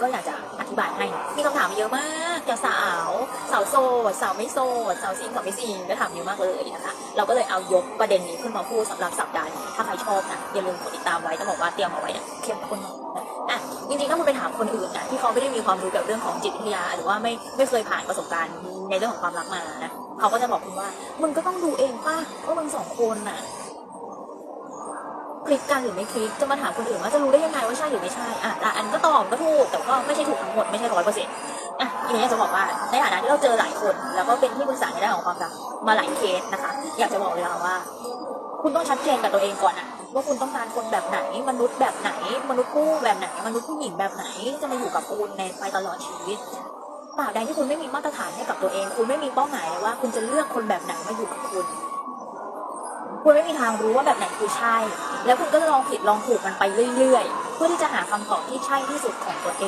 ก็อยากจะอธิบายให้ มีคำถามเยอะมากจากสาว สาวโสดสาวไม่โสดสาวซิงสาวไม่ซิงก็ถามเยอะมากเลยนะคะ เราก็เลยเอายกประเด็นนี้ขึ้นมาพูดสำหรับสัปดาห์นี้ถ้าใครชอบนะอย่าลืมกดติดตามไว้ต้องบอกว่าเตรียมเอาไว้เนี่ยเข้มข้นอะจริงๆถ้าคุณไปถามคนอื่นนะที่เขาไม่ได้มีความรู้เกี่ยวกับเรื่องของจิตวิทยา หรือว่าไม่ไม่เคยผ่านประสบการณ์ในเรื่องของความรักมานะเขาก็จะบอกคุณว่ามึงก็ต้องดูเองป่ะว่ามึงสองคนน่ะคลิกกันหรือไม่คลิกจะมาถามคนอื่นว่าจะรู้ได้ยังไงว่าใช่หรือไม่ใช่อะแต่ อันก็ถูกแต่ก็ไม่ใช่ถูกทั้งหมดไม่ใช่ร้อยเปอร์เซ็นต์อะทีนี้อยากจะบอกว่าในฐานะที่เราเจอหลายคน แล้วก็เป็นที่ปรึกษาในด้านของความรักมาหลายเคสนะคะ อยากจะบอกเลยค่ะว่า คุณต้องชัดเจนกับตัวเองก่อนอะว่าคุณต้องการคนแบบไหน มนุษย์แบบไหน มนุษย์ผู้แบบไหน มนุษย์ผู้หญิงแบบไหนที่จะมาอยู่กับคุณในไปตลอดชีวิตตราบใดที่คุณไม่มีมาตรฐานให้กับตัวเอง คุณไม่มีเป้าหมายเลยว่าคุณจะเลือกคนแบบไหนมาอยู่กับคุณ คุณไม่มีทางรู้ว่าแบบไหนคือใช่ แล้วคุณก็จะลองผิดลองถูกมันไปเรื่อยๆ เพื่อที่จะหาคำตอบที่ใช่ที่สุดของตัวเอง